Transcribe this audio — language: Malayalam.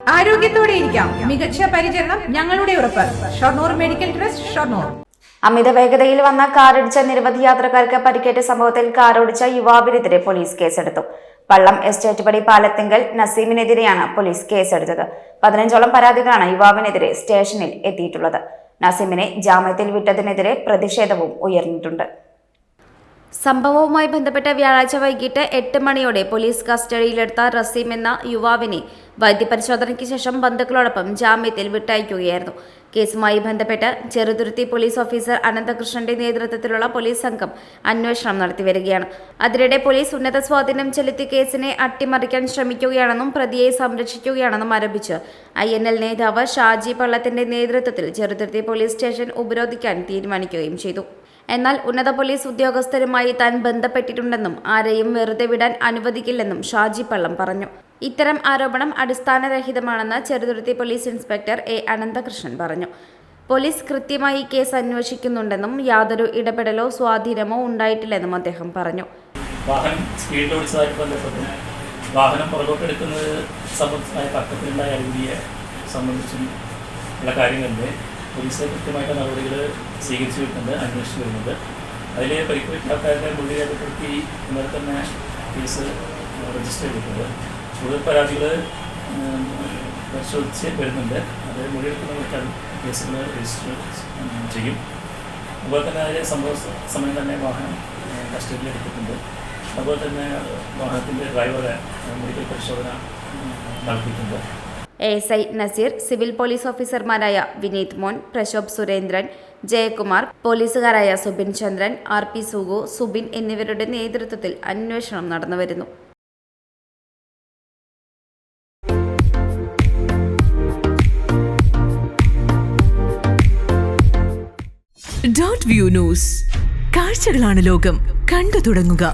ആരോഗ്യത്തോടെ ഇരിക്കാം. മികച്ച പരിചരണം ഞങ്ങളുടെ ഉറപ്പ്. Shoranur medical trust Shoranur. അമിത വേഗതയിൽ വന്ന കാറിടിച്ച നിരവധി യാത്രക്കാർക്ക് പരിക്കേറ്റ സംഭവത്തിൽ കാറോടിച്ച യുവാവിനെതിരെ പോലീസ് കേസെടുത്തു. പള്ളം എസ്റ്റേറ്റ് പടി പാലത്തിങ്കൽ നസീമിനെതിരെയാണ് പോലീസ് കേസെടുത്തത്. പതിനഞ്ചോളം പരാതികളാണ് യുവാവിനെതിരെ സ്റ്റേഷനിൽ എത്തിയിട്ടുള്ളത്. നസീമിനെ ജാമ്യത്തിൽ വിട്ടതിനെതിരെ പ്രതിഷേധവും ഉയർന്നിട്ടുണ്ട്. സംഭവവുമായി ബന്ധപ്പെട്ട് വ്യാഴാഴ്ച വൈകിട്ട് എട്ട് മണിയോടെ പോലീസ് കസ്റ്റഡിയിലെടുത്ത റസീം എന്ന യുവാവിനെ വൈദ്യപരിശോധനയ്ക്ക് ശേഷം ബന്ധുക്കളോടൊപ്പം ജാമ്യത്തിൽ വിട്ടയക്കുകയായിരുന്നു. കേസുമായി ബന്ധപ്പെട്ട് ചെറുതുരുത്തി പോലീസ് ഓഫീസർ അനന്തകൃഷ്ണന്റെ നേതൃത്വത്തിലുള്ള പോലീസ് സംഘം അന്വേഷണം നടത്തിവരികയാണ് അതിനിടെ പോലീസ് ഉന്നത സ്വാധീനം ചെലുത്തി കേസിനെ അട്ടിമറിക്കാൻ ശ്രമിക്കുകയാണെന്നും പ്രതിയെ സംരക്ഷിക്കുകയാണെന്നും ആരോപിച്ച് ഐ എൻ എൽ നേതാവ് ഷാജി പള്ളത്തിന്റെ നേതൃത്വത്തിൽ ചെറുതുരുത്തി പോലീസ് സ്റ്റേഷൻ ഉപരോധിക്കാൻ തീരുമാനിക്കുകയും ചെയ്തു. എന്നാൽ ഉന്നത പോലീസ് ഉദ്യോഗസ്ഥരുമായി താൻ ബന്ധപ്പെട്ടിട്ടുണ്ടെന്നും ആരെയും വെറുതെ വിടാൻ അനുവദിക്കില്ലെന്നും ഷാജി പള്ളം പറഞ്ഞു. ഇത്തരം ആരോപണം അടിസ്ഥാനരഹിതമാണെന്ന് Cheruthuruthy police inspector A Ananthakrishnan പറഞ്ഞു. പോലീസ് കൃത്യമായി കേസ് അന്വേഷിക്കുന്നുണ്ടെന്നും യാതൊരു ഇടപെടലോ സ്വാധീനമോ ഉണ്ടായിട്ടില്ലെന്നും അദ്ദേഹം പറഞ്ഞു. വാഹനം സ്പീഡ് ഓടിച്ചതായി ബന്ധപ്പെട്ട് വാഹനം പുറകോട്ടെടുക്കുന്നത് സംബന്ധിച്ചായ പക്കത്തിലുണ്ടായ അറിവിയെ സംബന്ധിച്ചും ഉള്ള കാര്യങ്ങളിൽ പോലീസ് കൃത്യമായിട്ട് നടപടികൾ സ്വീകരിച്ചു വരുന്നുണ്ട് അന്വേഷിച്ചു വരുന്നുണ്ട്. അതിൽ പരിക്കുപറ്റ ആൾക്കാരുടെ മൊഴി രേഖപ്പെടുത്തി ഇന്നലെ തന്നെ കേസ് രജിസ്റ്റർ ചെയ്തിട്ടുണ്ട്. കൂടുതൽ പരാതികൾ പരിശോധിച്ച് വരുന്നുണ്ട്. അത് മൊഴിയെടുക്കുന്നവർക്കാണ് കേസുകൾ രജിസ്റ്റർ ചെയ്യും. അതുപോലെ തന്നെ അതിലെ സംഭവ സമയം തന്നെ വാഹനം കസ്റ്റഡിയിൽ എടുത്തിട്ടുണ്ട്. അതുപോലെ തന്നെ വാഹനത്തിന്റെ ഡ്രൈവറെ മെഡിക്കൽ പരിശോധന നടത്തിയിട്ടുണ്ട്. S I Nazeer civil police ഓഫീസർമാരായ വിനീത് മോൻ പ്രശോഭ് സുരേന്ദ്രൻ ജയകുമാർ പോലീസുകാരായ സുബിൻ ചന്ദ്രൻ ആർ പി സുഗു സുബിൻ എന്നിവരുടെ നേതൃത്വത്തിൽ അന്വേഷണം നടന്നുവരുന്നു ഡോട്ട് വ്യൂ ന്യൂസ്. കാഴ്ചകളാണ് ലോകം. കണ്ടു തുടങ്ങുക.